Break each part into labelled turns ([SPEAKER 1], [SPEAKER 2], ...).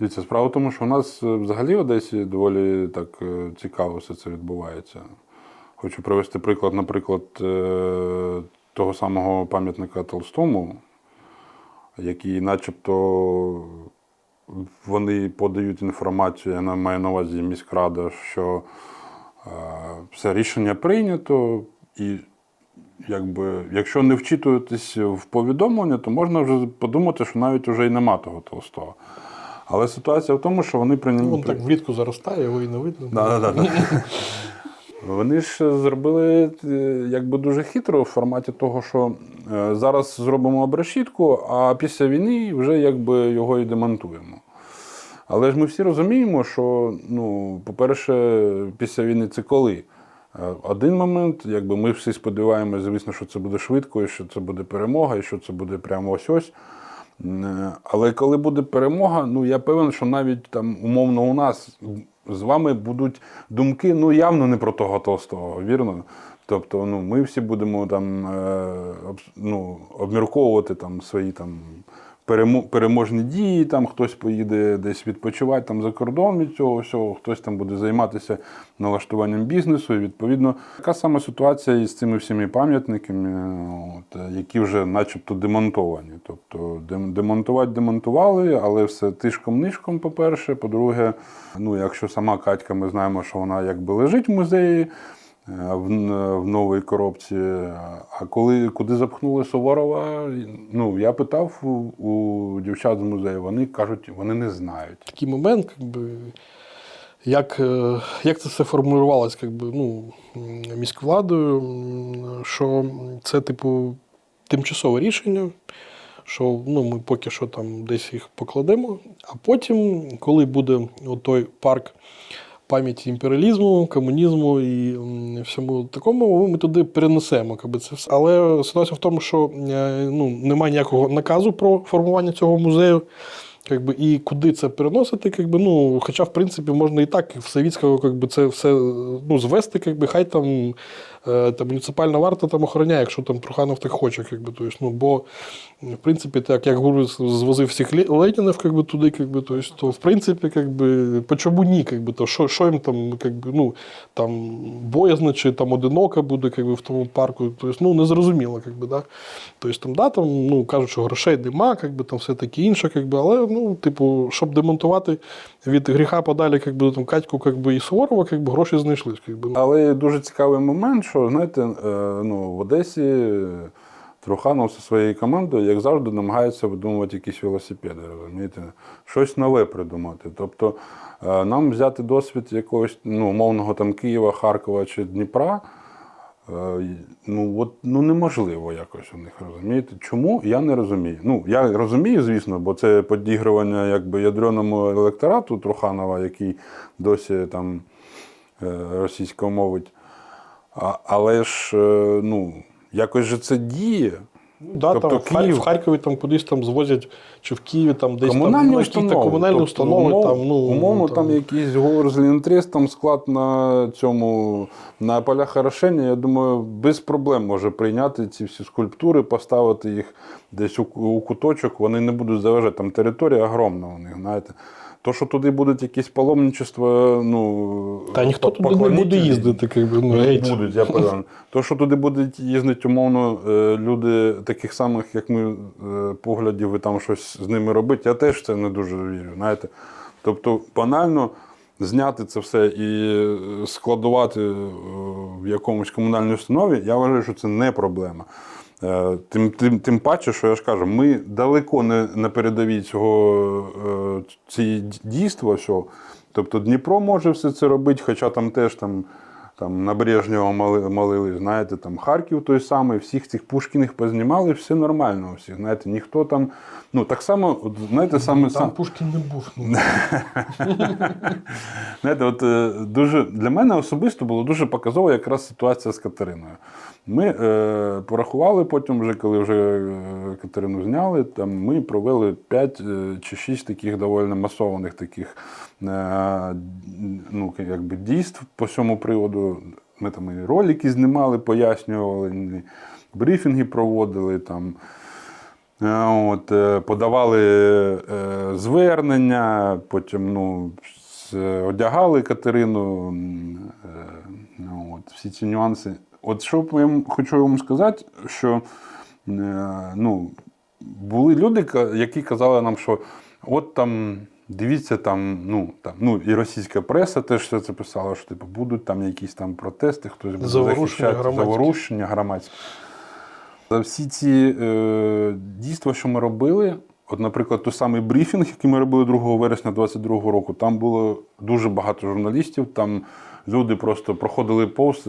[SPEAKER 1] Дивіться, справа в тому, що у нас е, взагалі в Одесі доволі так е, цікаво все це відбувається. Хочу привести приклад, наприклад, е, того самого пам'ятника Толстому, який начебто вони подають інформацію, я маю на увазі міськрада, що все рішення прийнято, і якби, якщо не вчитуватись в повідомлення, то можна вже подумати, що навіть вже й нема того Толстого. Але ситуація в тому, що вони прийняли.
[SPEAKER 2] Вон так влітку заростає, його і не видно.
[SPEAKER 1] Да, да, да. Вони ж зробили е, якби дуже хитро в форматі того, що е, зараз зробимо обрешітку, а після війни вже якби його і демонтуємо. Але ж ми всі розуміємо, що, ну, по-перше, після війни це коли? Е, Один момент, якби ми всі сподіваємося, звісно, що це буде швидко, і що це буде перемога, і що це буде прямо ось ось. Е, Але коли буде перемога, ну я певен, що навіть там умовно у нас з вами будуть думки ну явно не про того Толстого, вірно? Тобто, ну ми всі будемо там е, ну, обмірковувати там свої там переможні дії, там хтось поїде десь відпочивати там за кордон від цього всього, хтось там буде займатися налаштуванням бізнесу. І відповідно така сама ситуація із цими всіми пам'ятниками, от, які вже начебто демонтовані. Тобто демонтувати демонтували, але все тишком-нишком, по-перше. По-друге, ну якщо сама Катька, ми знаємо, що вона якби лежить в музеї. Е, В, новій коробці. А коли куди запхнули Суворова, ну я питав у, у дівчат з музею, вони кажуть, вони не знають.
[SPEAKER 2] Такий момент, якби, як, е, як це все формулювалось якби, ну, міськвладою, що це, типу, тимчасове рішення, що ну, ми поки що там десь їх покладемо, а потім, коли буде той парк пам'яті імперіалізму, комунізму і всьому такому, ми туди перенесемо. якби, це все. Але ситуація в тому, що е, ну, немає ніякого наказу про формування цього музею. Якби, і куди це переносити, якби, ну, хоча, в принципі, можна і так в Савіцького якби, це все ну, звести, якби, хай там, е, там муніципальна варта там охороняє, якщо там Труханов так хоче. Якби, то есть, ну, бо, в принципі, так, як говорю, звозив всіх Ле- Ленінів якби, туди, якби, то, есть, то в принципі, якби, по чому ні, якби, то що, що їм там, якби, ну, там, боязно чи там одиноко буде якби, в тому парку, то есть, ну, незрозуміло, якби, да. Тобто, там, да, там, ну, кажуть, що грошей нема, якби, там все таке інше, якби, але, ну, типу, щоб демонтувати від гріха подалі, якби, там, Катьку якби, і Суворова, якби, гроші знайшлись. Якби.
[SPEAKER 1] Але дуже цікавий момент, що знаєте, е, ну, в Одесі Труханов зі своєю командою, як завжди, намагається видумувати якісь велосипеди, розумієте? Щось нове придумати. Тобто е, нам взяти досвід якогось ну, умовного там Києва, Харкова чи Дніпра. Е, Ну, от, ну неможливо якось у них розумієте. Чому я не розумію. Ну, я розумію, звісно, бо це підігрування якби ядреному електорату Труханова, який досі там е, російською мовить. А, але ж, е, ну, якось же це діє.
[SPEAKER 2] Да,
[SPEAKER 1] Тобто
[SPEAKER 2] там, в
[SPEAKER 1] Київ-
[SPEAKER 2] в Харкові там кудись там звозять, чи в Києві там десь
[SPEAKER 1] комунальні
[SPEAKER 2] там, ну,
[SPEAKER 1] установи.
[SPEAKER 2] та комунальні
[SPEAKER 1] Тобто,
[SPEAKER 2] установи.
[SPEAKER 1] умов-
[SPEAKER 2] там, ну,
[SPEAKER 1] умовно, там, якийсь Горзлінтрес, там склад на цьому на полях хорошення, я думаю, без проблем може прийняти ці всі скульптури, поставити їх десь у, у куточок, вони не будуть заважати. Там територія огромна у них, знаєте. То, що туди будуть якісь паломничества, ну.
[SPEAKER 2] Та ніхто туди не буде їздити, якби, ну, геть.
[SPEAKER 1] будуть, я певен. То, що туди будуть їздити, умовно, е, люди таких самих, як ми, е, поглядів, і там щось з ними робити, я теж в це не дуже вірю. Знаєте? Тобто, банально зняти це все і е, складувати в якомусь комунальній установі, я вважаю, що це не проблема. Е, Тим, тим, тим паче, що я ж кажу, ми далеко не на передовій цього е, дійства. Тобто Дніпро може все це робити, хоча там теж там, там на Брежнього мали, молили, знаєте, там Харків той самий, всіх цих Пушкіних познімали, все нормально у всіх. Знаєте, ніхто там. Ну так само, от, знаєте, саме
[SPEAKER 2] Там
[SPEAKER 1] сам.
[SPEAKER 2] Пушкін не був. Ну.
[SPEAKER 1] Знаєте, от е, дуже для мене особисто було дуже показово якраз ситуація з Катериною. Ми е, порахували потім, вже коли вже е, Катерину зняли, там ми провели 5 е, чи 6 таких доволі масованих таких е, ну, якби дійств по цьому приводу. Ми там і ролики знімали, пояснювали, брифінги проводили там. Е, От, е, подавали е, звернення, потім ну, одягали Катерину. ну, От, всі ці нюанси. От що я хочу вам сказати, що ну, були люди, які казали нам, що от там. Дивіться, там, ну, там, ну, і російська преса теж все це писала, що типу, будуть там якісь там протести, хтось буде захищати заворушення громадські. За всі ці е, дійства, що ми робили, от, наприклад, той самий брифінг, який ми робили 2 вересня 2022 року, там було дуже багато журналістів, там люди просто проходили повз,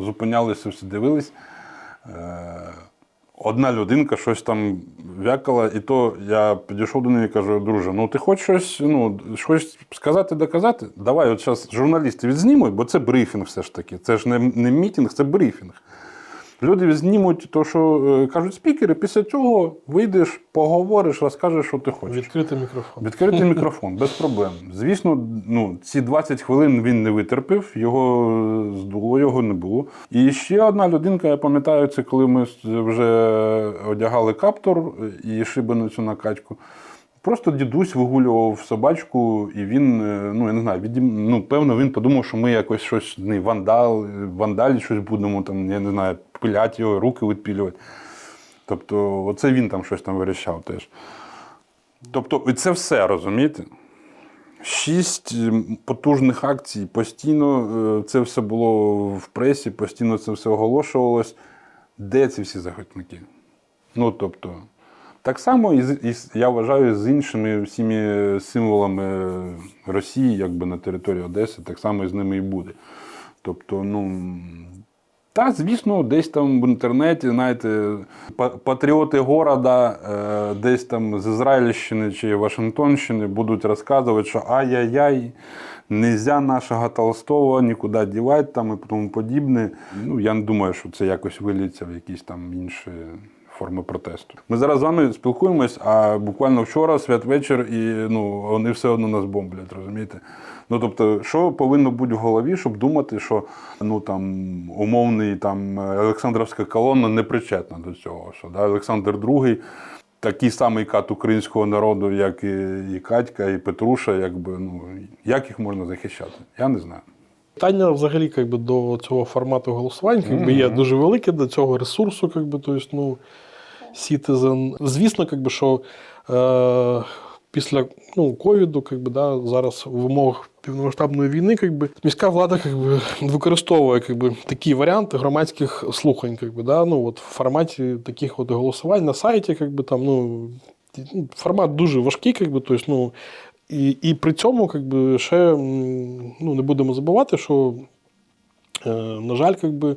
[SPEAKER 1] зупинялися, все дивились. Е, Одна людинка щось там вякала, і то я підійшов до неї і кажу, друже, ну ти хочеш щось, ну, щось сказати, доказати? Давай, от зараз журналісти відзнімуть, бо це брифінг все ж таки. Це ж не, не мітінг, це брифінг. Люди відзнімуть то, що е, кажуть спікери, після цього вийдеш, поговориш, розкажеш, що ти хочеш.
[SPEAKER 2] Відкритий мікрофон.
[SPEAKER 1] Відкритий мікрофон, без проблем. Звісно, ну, ці 20 хвилин він не витерпів, його здуло, його не було. І ще одна людинка, я пам'ятаю, це коли ми вже одягали каптор і шибеницю на качку. Просто дідусь вигулював собачку, і він, е, ну я не знаю, відім... ну, певно, він подумав, що ми якось щось не вандал, вандалі щось будемо, там, я не знаю, пилять його, руки відпілювати. Тобто, оце він там щось там вирішав теж. Тобто, і це все розумієте? Шість потужних акцій, постійно е, це все було в пресі, постійно це все оголошувалось. Де ці всі захисники? Ну, тобто, так само і, і я вважаю з іншими всіми символами Росії, якби на території Одеси, так само і з ними і буде. Тобто, ну. Та, звісно, десь там в інтернеті, знаєте, патріоти города, е, десь там з Ізраїльщини чи Вашингтонщини будуть розказувати, що ай-яй-яй, нельзя нашого Толстого нікуди дівати там і тому подібне. Ну, я не думаю, що це якось виліться в якісь там інші форми протесту. Ми зараз з вами спілкуємось, а буквально вчора святвечір, і ну, вони все одно нас бомблять, розумієте? Ну тобто, що повинно бути в голові, щоб думати, що ну там умовний там Олександровська колона не причетна до цього. Що да, Олександр II такий самий кат українського народу, як і, і Катька, і Петруша, якби ну як їх можна захищати? Я не знаю.
[SPEAKER 2] Питання взагалі як би, до цього формату голосувань як би, є дуже велике, до цього ресурсу, як би, тобто, ну, Citizen. Звісно, як би, що е, після ну, ковіду, як би, да, зараз в умовах повномасштабної війни, як би, міська влада як би, використовує як би, такі варіанти громадських слухань, як би, да, ну, от, в форматі таких от голосувань на сайті, як би, там, ну, ну, формат дуже важкий, як би, тобто, ну, і, і при цьому, як би, ще ну, не будемо забувати, що, е, на жаль, як би, е,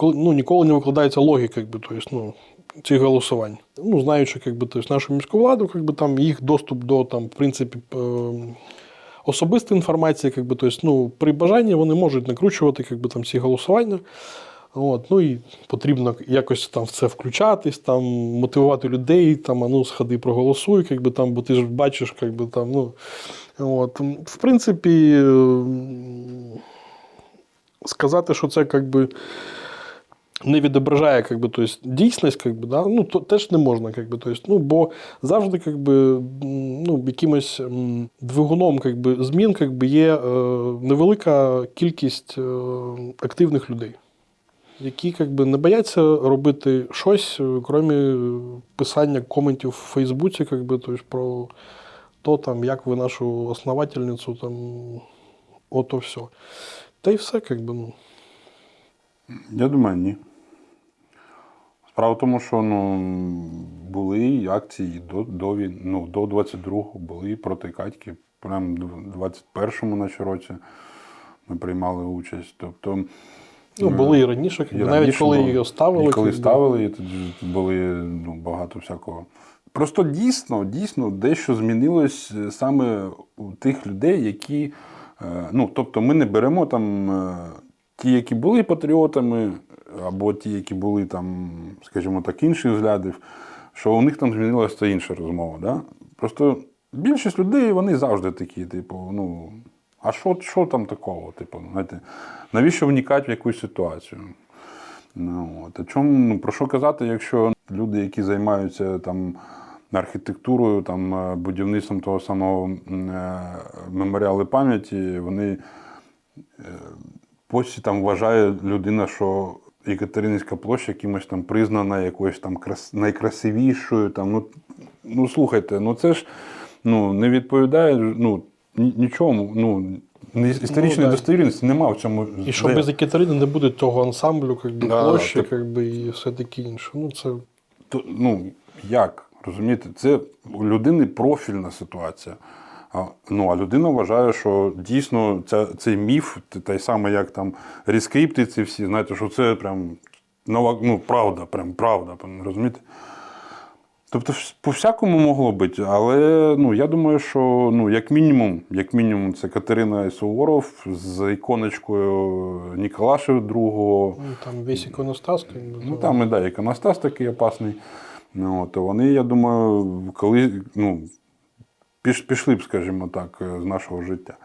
[SPEAKER 2] ну, ніколи не викладається логіка, як би, тобто, ну, цих голосувань. Ну, знаючи, як би, тобто, нашу міську владу, як би, там, їх доступ до там, в принципі, е, особистої інформації, як би, тобто, ну, при бажанні вони можуть накручувати як би, там, ці голосування. От, ну і потрібно якось там в це включатись, там, мотивувати людей, там, а ну, сходи, проголосуй, як би, там, бо ти ж бачиш, як би, там, ну, от, в принципі, сказати, що це як би, не відображає би, то есть, дійсність, би, да? ну, то теж не можна. Би, то есть, ну, бо завжди би, ну, якимось двигуном би, змін би, є е, невелика кількість е, активних людей, які як би, не бояться робити щось, е, крім писання коментів в Фейсбуці, як би, то есть, про то, там, як ви нашу основательницю, там, ото все. Та й все, як би, ну.
[SPEAKER 1] Я думаю, ні. Справа в тому, що ну, були акції до, до, ну, до 22-го, були проти Катьки. Прямо в 21-му наче році ми приймали участь. Тобто,
[SPEAKER 2] Ну, були і раніше,
[SPEAKER 1] і
[SPEAKER 2] навіть
[SPEAKER 1] раніше
[SPEAKER 2] коли
[SPEAKER 1] було.
[SPEAKER 2] її ставили.
[SPEAKER 1] І коли ставили, і тоді були ну, багато всякого. Просто дійсно, дійсно, дещо змінилось е, саме у тих людей, які. е, Ну, тобто, ми не беремо там е, ті, які були патріотами, або ті, які були там, скажімо так, інших взглядів, що у них там змінилася інша розмова. Да? Просто більшість людей вони завжди такі, типу, ну. А що, що там такого? Типу, знаєте, навіщо вникати в якусь ситуацію? Ну, от. А чому, ну, про що казати, якщо люди, які займаються там архітектурою, там, е, будівництвом того самого е, меморіалу пам'яті, вони е, Пошті там вважає людина, що Екатеринівська площа якимось там признана якоюсь там крас... найкрасивішою. Там, ну, ну слухайте, ну це ж ну, не відповідає ну, нічому. Ну, історичної
[SPEAKER 2] Ну,
[SPEAKER 1] достовірності немає в цьому.
[SPEAKER 2] І що без Екатерини не буде того ансамблю, как би,
[SPEAKER 1] Да,
[SPEAKER 2] площі,
[SPEAKER 1] так.
[SPEAKER 2] как би, і все таке інше. Ну, це
[SPEAKER 1] То, ну, як? Розумієте, це у людини профільна ситуація. А, ну, а людина вважає, що дійсно ця, цей міф, той самий, як там рескрипти ці всі, знаєте, що це прям нова, ну, правда, прям правда, розумієте? Тобто, по-всякому могло бути, але ну, я думаю, що ну, як мінімум, як мінімум, це Катерина Суворов з іконочкою Ніколаша II.
[SPEAKER 2] ну, там весь іконостас,
[SPEAKER 1] Ну там і да, іконостас такий опасний. Ну, от, вони, я думаю, коли ну, пішли б, скажімо так, з нашого життя.